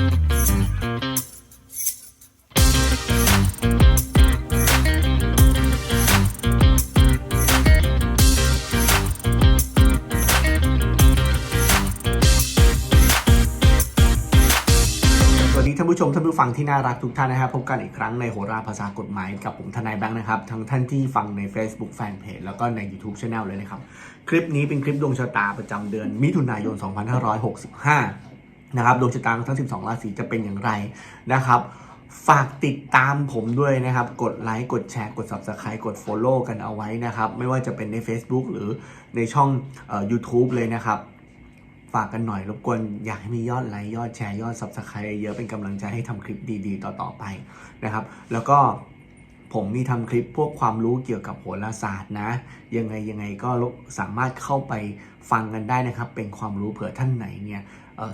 สวัสดีท่านผู้ชมท่านผู้ฟังที่น่ารักทุกท่านนะครับพบกันอีกครั้งในโหราภาษากฎหมายกับผมทนายแบงค์นะครับทั้งท่านที่ฟังใน Facebook Fanpage แล้วก็ใน YouTube Channel เลยนะครับ คลิปนี้เป็นคลิปดวงชะตาประจำเดือนมิถุนายน 2565 นะครับดวงชะตาของทั้ง 12 ราศีจะเป็นอย่างไรนะครับ ฝากติดตามผมด้วยนะครับ กดไลค์กดแชร์กด Subscribe กด Follow กันเอาไว้นะครับ ไม่ว่าจะเป็นใน Facebook หรือในช่องออ YouTube เลยนะครับ ฝากกันหน่อยรบกวนอยากให้มียอดไลค์ยอดแชร์ยอด Subscribe เยอะเป็นกำลังใจให้ทำคลิปดีๆ ต่อๆไปนะครับ แล้วก็ผมมีทำคลิปพวกความรู้เกี่ยวกับโหราศาสตร์นะ ยังไงยังไงก็สามารถเข้าไปฟังกันได้นะครับ เป็นความรู้เผื่อท่านไหนเนี่ย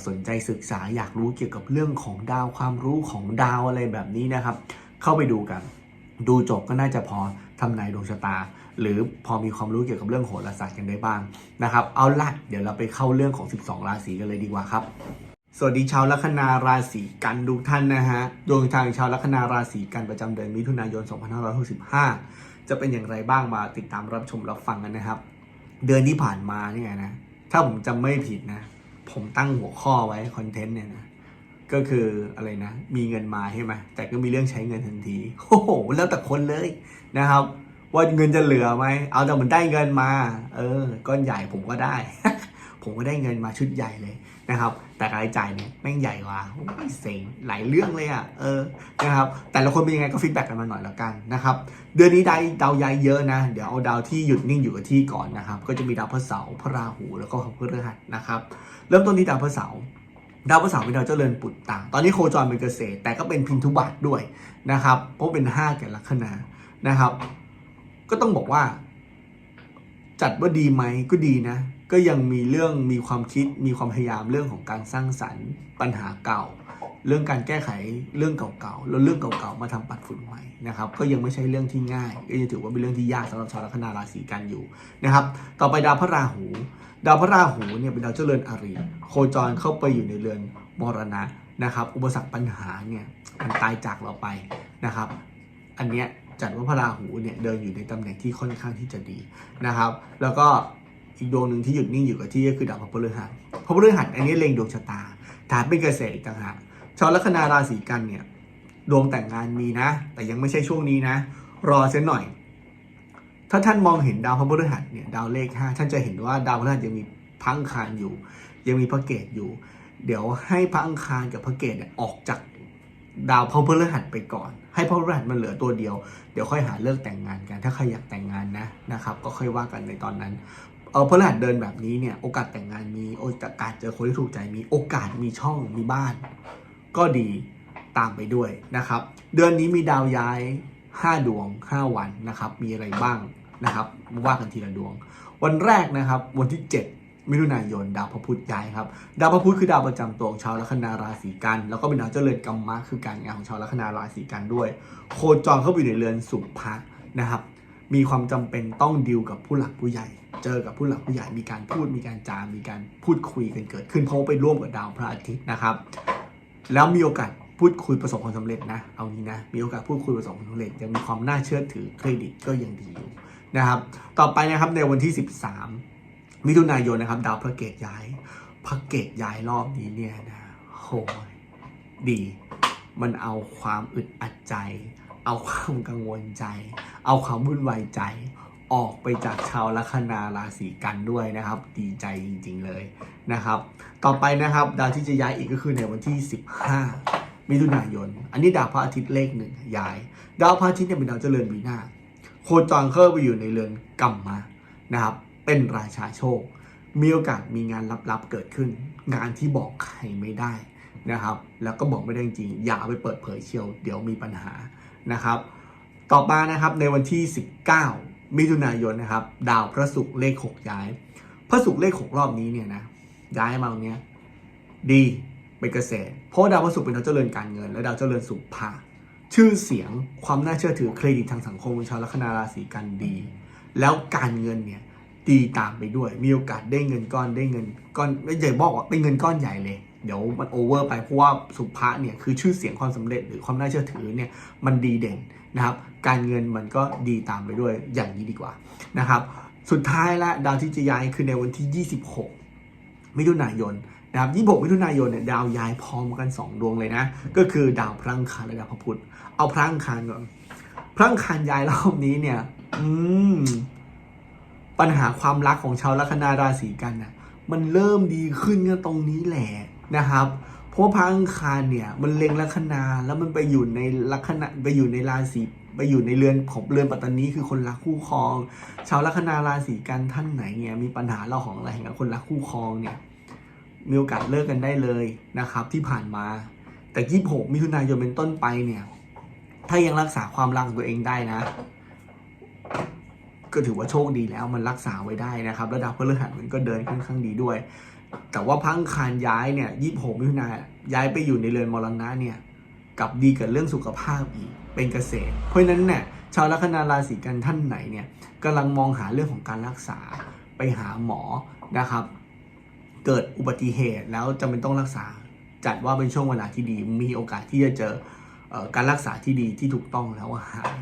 สนใจศึกษาอยากรู้เกี่ยวกับเรื่องของดาวความรู้ของดาวอะไรแบบนี้นะครับ เข้าไปดูกัน ดูจบก็น่าจะพอทำนายดวงชะตา หรือพอมีความรู้เกี่ยวกับเรื่องโหราศาสตร์กันได้บ้างนะครับ เอาละเดี๋ยวเราไปเข้าเรื่องของ 12 ราศีกันเลยดีกว่าครับสวัสดีชาวลัคนาราศีกันทุกท่านนะฮะดวงทางชาวลัคนาราศีกันประจำเดือนมิถุนายน 2565 จะเป็นอย่างไรบ้างมาติดตามรับชมรับฟังกันนะครับ เดือนที่ผ่านมาเนี่ยนะ ถ้าผมจำไม่ผิดนะ ผมตั้งหัวข้อไว้คอนเทนต์เนี่ยนะก็คืออะไรนะ มีเงินมาใช่ไหมแต่ก็มีเรื่องใช้เงินทันทีโอ้โหแล้วแต่คนเลยนะครับ ว่าเงินจะเหลือไหมเอาแต่มันได้เงินมา เออ ก้อนใหญ่ผมก็ได้ ผมก็ได้เงินมาชุดใหญ่เลย นะครับ แต่รายจ่ายเนี่ยแม่งใหญ่กว่าโอ้ยเซ็งหลายเรื่องเลยอะเออนะครับ แต่ละคนเป็นยังไงก็ฟีดแบ็กกันมาหน่อยแล้วกันนะครับเดือนนี้ได้ดาวย้ายเยอะนะ เดี๋ยวเอาดาวที่หยุดนิ่งอยู่กับที่ก่อนนะครับ ก็จะมีดาวพฤหัสาร์พระราหูแล้วก็พฤหัสนะครับ เริ่มต้นที่ดาวพฤหัสาร์ดาวพฤหัสาร์เป็นดาวเจริญปุตตะตอนนี้โคจรเป็นเกษตร แต่ก็เป็นพินทุบัตด้วยนะครับเพราะเป็นห้าแก่ลัคนานะครับ ก็ต้องบอกว่า จัดว่าดีไหมก็ดีนะ ก็ยังมีเรื่องมีความคิดมีความพยายามเรื่องของการสร้างสรรค์ปัญหาเก่า เรื่องการแก้ไขเรื่องเก่าๆแล้วเรื่องเก่าๆมาทำปัดฝุ่นใหม่นะครับก็ยังไม่ใช่เรื่องที่ง่าย ก็ยังถือว่าเป็นเรื่องที่ยากสำหรับชาวลัคนาราศีกันอยู่นะครับ ต่อไปดาวพระราหู ดาวพระราหูเนี่ยเป็นดาวเจริญอริโคจรเข้าไปอยู่ในเรือนมรณะนะครับอุปสรรคปัญหาเนี่ยมันตายจากเราไปนะครับ อันเนี้ยจัดว่าพระราหูเนี่ยเดินอยู่ในตำแหน่งที่ค่อนข้างที่จะดีนะครับ แล้วก็ อีกดวงหนึ่งที่หยุดนิ่งอยู่กับที่ก็คือดาวพระพฤหัสพระพฤหัสอันนี้เล็งดวงชะตาฐานเป็นเกษตรอีกต่างหากชาวลัคนาราศีกันเนี่ยดวงแต่งงานมีนะ แต่ยังไม่ใช่ช่วงนี้นะ รอเสียหน่อย ถ้าท่านมองเห็นดาวพระพฤหัสเนี่ยดาวเลขห้าท่านจะเห็นว่าดาวพฤหัสยังมีพังคารอยู่ ยังมีพระเกตอยู่ เดี๋ยวให้พระอังคารกับพระเกตเนี่ยออกจากดาวพระพฤหัสไปก่อน ให้พระพฤหัสมันเหลือตัวเดียว เดี๋ยวค่อยหาเลิกแต่งงานกัน ถ้าใครอยากแต่งงานนะนะครับ ก็ค่อยว่ากันในตอนนั้น เออพฤหัสเดินแบบนี้เนี่ยโอกาสแต่งงานมีโอกาสเจอคนที่ถูกใจมีโอกาสมีช่องมีบ้าน ก็ดีตามไปด้วยนะครับ เดือนนี้มีดาวย้าย 5 ดวง 5 วันนะครับ มีอะไรบ้างนะครับมาว่ากันทีละดวง วันแรกนะครับ วันที่ 7 มิถุนายน ดาวพระพุธย้ายครับ ดาวพระพุธคือดาวประจำตัวของชาวลัคนาราศีกัน แล้วก็เป็นดาวเจริญกรรมะคือการงานของชาวลัคนาราศีกันด้วย โคจรเข้าไปอยู่ในเรือนสุภะนะครับ มีความจำเป็นต้องดิวกับผู้หลักผู้ใหญ่ เจอกับผู้หลักผู้ใหญ่มีการพูดมีการจามีการพูดคุยกันเกิดขึ้นเพราะไปร่วมกับดาวพระอาทิตย์นะครับ แล้วมีโอกาสพูดคุยประสบความสำเร็จนะเอางี้นะมีโอกาสพูดคุยประสบความสำเร็จยังมีความน่าเชื่อถือเครดิตก็ยังดีอยู่นะครับ ต่อไปนะครับในวันที่ 13 มิถุนายนนะครับ ดาวพระเกตย้าย พระเกตย้ายรอบนี้เนี่ยนะโหยดี มันเอาความอึดอัดใจ เอาความกังวลใจ เอาความวุ่นวายใจ ออกไปจากชาวลัคนาราศีกันด้วยนะครับ ดีใจจริงๆเลยนะครับ ต่อไปนะครับดาวที่จะย้ายอีกก็คือในวันที่ 15 มิถุนายน อันนี้ดาวพระอาทิตย์เลขหนึ่งย้าย ดาวพระอาทิตย์เนี่ยเป็นดาวเจริญวีนาโคจรเข้าไปอยู่ในเรือนกรรมมานะครับ เป็นราชาโชค มีโอกาสมีงานลับๆเกิดขึ้น งานที่บอกใครไม่ได้นะครับ แล้วก็บอกไม่ได้จริงอย่าไปเปิดเผยเชียว เดี๋ยวมีปัญหา นะครับ ต่อมานะครับในวันที่ 19 มิถุนายนนะครับ ดาวพระศุกร์เลข 6 ย้าย พระศุกร์เลข 6 รอบนี้เนี่ยนะย้ายมาตรงนี้ดีเป็นเกษตรเพราะว่าดาวพระศุกร์เป็นดาวเจริญการเงิน และดาวเจริญสุภาชื่อเสียงความน่าเชื่อถือเครดิตทางสังคมของชาวลัคนาราศีกันดี แล้วการเงินเนี่ยดีตามไปด้วย มีโอกาสได้เงินก้อนได้เงินก้อนไม่ใหญ่บอกว่าเป็นเงินก้อนใหญ่เลย เดี๋ยวมันโอเวอร์ไปเพราะว่าสุภะเนี่ยคือชื่อเสียงความสำเร็จหรือความน่าเชื่อถือเนี่ยมันดีเด่นนะครับ การเงินมันก็ดีตามไปด้วยอย่างนี้ดีกว่านะครับ สุดท้ายละดาวที่จะย้ายคือในวันที่ 26 มิถุนายนนะครับ26มิถุนายนเนี่ยดาวย้ายพร้อมกัน 2 ดวงเลยนะ ก็คือดาวพระอังคารและดาวพระพุธเอาพระอังคารก่อนพระอังคารย้ายรอบนี้เนี่ย อืมปัญหาความรักของชาวลัคนาราศีกันน่ะมันเริ่มดีขึ้นก็ตรงนี้แหละ นะครับเพราะพระอังคารเนี่ยมันเล็งลัคนาแล้วมันไปอยู่ในลัคนาไปอยู่ในราศีไปอยู่ในเรือนของเรือนปัตตานีคือคนรักคู่ครอง ชาวลัคนาราศีกันท่านไหนเนี่ยมีปัญหาเราของอะไรกับคนรักคู่ครองเนี่ยมีโอกาสเลิกกันได้เลยนะครับ ที่ผ่านมา แต่26มิถุนายนเป็นต้นไปเนี่ย ถ้ายังรักษาความรักของตัวเองได้นะ ก็ถือว่าโชคดีแล้วมันรักษาไว้ได้นะครับแล้วดาวพฤหัสมันก็เดินค่อนข้างดีด้วย แต่ว่าพังคารย้ายเนี่ย26มิถุนายนย้ายไปอยู่ในเรือนมรณะเนี่ยกับดีกับเรื่องสุขภาพอีกเป็นเกษตร เพราะฉะนั้นเนี่ยชาวลัคนาราศีกันท่านไหนเนี่ยกำลังมองหาเรื่องของการรักษาไปหาหมอนะครับ เกิดอุบัติเหตุแล้วจำเป็นต้องรักษา จัดว่าเป็นช่วงเวลาที่ดีมีโอกาสที่จะเจอออการรักษาที่ดีที่ถูกต้องแล้วหาย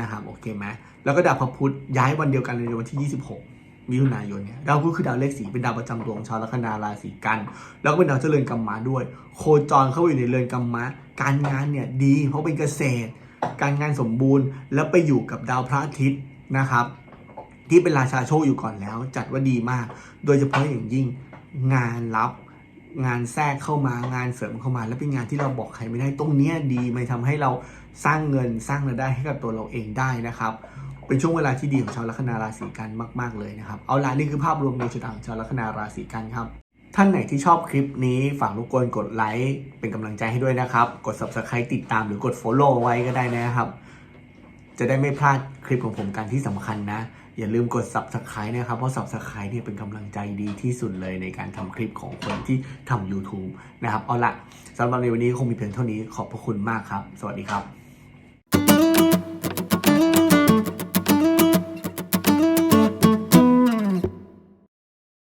นะครับโอเคไหมแล้วก็ดาวพระพุธย้ายวันเดียวกันในวันที่ 26 มิถุนายนเนี่ยดาวพุธคือดาวเลขสีเป็นดาวประจำดวงชาวลัคนาราศีกัน แล้วก็เป็นดาวเจริญกรรมะด้วย โคจรเข้าไปอยู่ในเรือนกรรมะ การงานเนี่ยดีเพราะเป็นเกษตร การงานสมบูรณ์ แล้วไปอยู่กับดาวพระอาทิตย์นะครับ ที่เป็นราชาโชคอยู่ก่อนแล้ว จัดว่าดีมาก โดยเฉพาะอย่างยิ่งงานรับงานแทรกเข้ามางานเสริมเข้ามา แล้วเป็นงานที่เราบอกใครไม่ได้ตรงเนี้ยดีมันทำให้เราสร้างเงินสร้างรายได้ให้กับตัวเราเองได้นะครับ เป็นช่วงเวลาที่ดีของชาวลัคนาราศีกันมากๆเลยนะครับ เอาล่ะนี่คือภาพรวมในชะตาของชาวลัคนาราศีกันครับ ท่านไหนที่ชอบคลิปนี้ฝากรบกวนกดไลค์เป็นกำลังใจให้ด้วยนะครับ กด subscribe ติดตามหรือกด follow ไว้ก็ได้นะครับ จะได้ไม่พลาดคลิปของผมกันที่สำคัญนะ อย่าลืมกด subscribe นะครับ เพราะ subscribe เนี่ยเป็นกำลังใจดีที่สุดเลยในการทำคลิปของคนที่ทำ YouTube นะครับ เอาล่ะสำหรับในวันนี้คงมีเพียงเท่านี้ขอบพระคุณมากครับ สวัสดีครับ